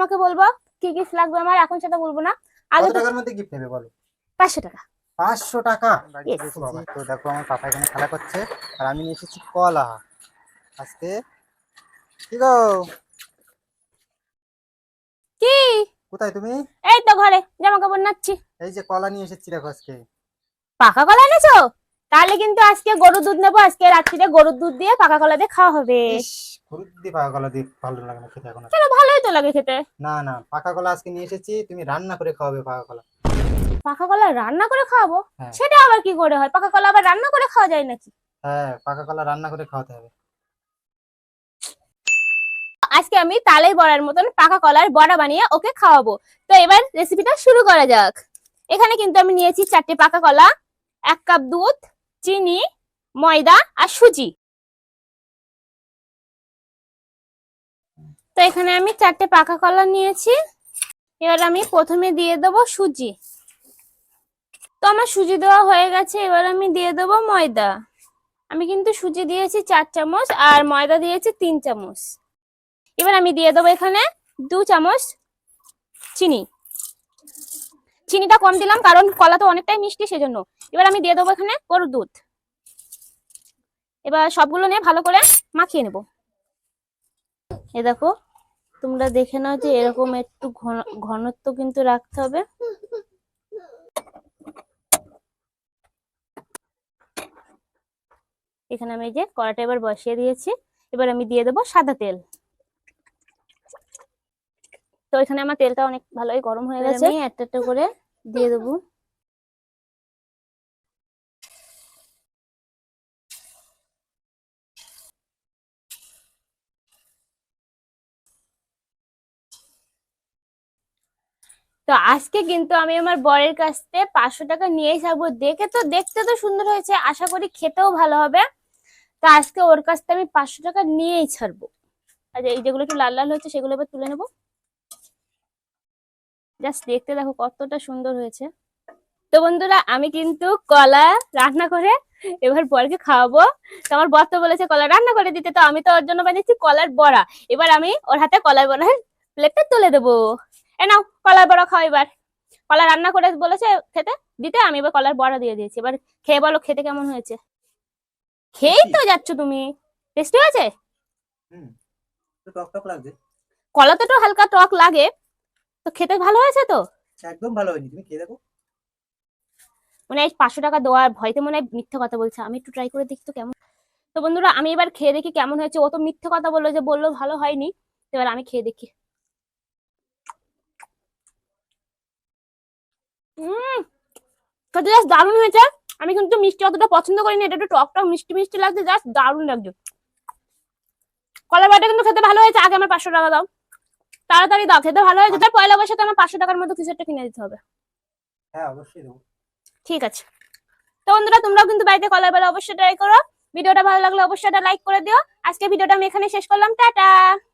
তোমাকে বলব কি গিফট লাগবে আমার? এখন সেটা বলব না। আগে টাকার মধ্যে গিফট নেবে বলো? পাঁচশো টাকা। পাঁচশো টাকা? Yes. তো দেখো আমার পাপা এখানে খেলা করছে আর আমি নিয়ে এসেছি কলা। আজকে কি গো? কি? কোথায় তুমি? এই তো ঘরে জামা কাপড় নাচ্ছি। এই যে কলা নিয়ে এসেছি দেখো আজকে। পাকা কলা এনেছো? তাহলে কিন্তু আজকে গরুর দুধ নেব আজকে রাত্রিরে গরুর দুধ দিয়ে পাকা কলা দিয়ে খাওয়া হবে। ইস, হলুদ দিয়ে পাকা কলা দিয়ে ভালো লাগে না খেতে এখন কেন ভালোই তো লাগে খেতে? না না পাকা কলা আজকে নিয়ে এসেছি তুমি রান্না করে খাওয়াবে পাকা কলা। পাকা কলা রান্না করে খাওয়াবো? হ্যাঁ। সেটা আবার কি করে হয়? পাকা কলা আবার রান্না করে খাওয়া যায় নাকি? হ্যাঁ পাকা কলা রান্না করে খাওয়াতে হবে। আজকে আমি তালের বড়ার মতন পাকা কলার বড়া বানিয়ে ওকে খাওয়াবো। তো এবার রেসিপিটা শুরু করা যাক। এখানে কিন্তু আমি নিয়েছি চারটে পাকা কলা এক কাপ দুধ চিনি, ময়দা আর সুজি। তো এখানে আমি চারটে পাকা কলা নিয়েছি। এবার আমি প্রথমে দিয়ে দেবো সুজি। তো আমার সুজি দেওয়া হয়ে গেছে, এবার আমি দিয়ে দেবো ময়দা। আমি কিন্তু সুজি দিয়েছি চার চামচ আর ময়দা দিয়েছি তিন চামচ। এবার আমি দিয়ে দেবো এখানে দু চামচ চিনি। চিনিটা কম দিলাম কারণ কলা তো অনেকটাই মিষ্টি সেজন্য। এবার আমি দিয়ে দেবো এখানে গরুর দুধ। এবার সবগুলো নিয়ে ভালো করে মাখিয়ে নেব। এ দেখো তোমরা দেখে নাও যে এরকম একটু ঘন ঘনত্ব কিন্তু রাখতে হবে। এখানে আমি এই যে কড়াটা এবার বসিয়ে দিয়েছি। এবার আমি দিয়ে দেবো সাদা তেল। তো এখানে আমার তেলটা অনেক ভালোই গরম হয়ে গেছে। আমি একটা একটা করে দিয়ে দেবো। তো আজকে কিন্তু আমি আমার বরের কাছ থেকে পাঁচশো টাকা নিয়েই থাকব দেখে তো, দেখতে তো সুন্দর হয়েছে। আশা করি খেতেও ভালো হবে। তো আজকে ওর কাছ থেকে আমি পাঁচশো টাকা নিয়েই ছাড়বো। আর এই যেগুলো একটু লাল লাল হয়েছে সেগুলো এবার তুলে নেব। জাস্ট দেখতে দেখো কতটা সুন্দর হয়েছে। তো বন্ধুরা, আমি কিন্তু কলা রান্না করে এবার বরকে খাওয়াবো। তো আমার বর তো বলেছে, কলা রান্না করে দিতে। তো আমি তো ওর জন্য বানিয়েছি কলার বড়া। এবার আমি ওর হাতে কলার বড়ার প্লেটটা তুলে দেবো। এ নাও কলার বড়া খাও এবার। কলা রান্না করে বলেছে খেতে দিতে আমি এবার কলার বড়া দিয়ে দিয়েছি। এবার খেয়ে বলো খেতে কেমন হয়েছে? খেয়েই তো যাচ্ছ তুমি। টেস্টি হয়েছে? হুম তো হালকা টক লাগে। তো খেতে ভালো হয়েছে তো? একদম ভালো হয়নি তুমি খেয়ে দেখো। মানে এই পাঁচশো টাকা দেওয়ার ভয়তে মনে হয় মিথ্যে কথা বলছে। আমি একটু ট্রাই করে দেখি তো কেমন। তো বন্ধুরা আমি এবার খেয়ে দেখি কেমন হয়েছে। ও তো মিথ্যে কথা বলল যে বলল ভালো হয়নি। এবার আমি খেয়ে দেখি। খেতে জাস্ট দারুণ হয়েছে। আমি কিন্তু মিষ্টি অতটা পছন্দ করি না এটা একটু টক টক মিষ্টি মিষ্টি লাগছে জাস্ট দারুণ লাগছে। কলা বাটা কিন্তু খেতে ভালো হয়েছে আগে আমার পাঁচশো টাকা দাও। তাড়াতাড়ি দাও খেতে ভালো হয়েছে। তার পয়লা বৈশাখে আমার পাঁচশো টাকার মতো কিছু একটা কিনে দিতে হবে? হ্যাঁ অবশ্যই ঠিক আছে। তো বন্ধুরা তোমরাও কিন্তু বাড়িতে কলার বেলা অবশ্যই ট্রাই করো। ভিডিওটা ভালো লাগলে অবশ্যই লাইক করে দিও। আজকে ভিডিওটা আমি এখানে শেষ করলাম টাটা!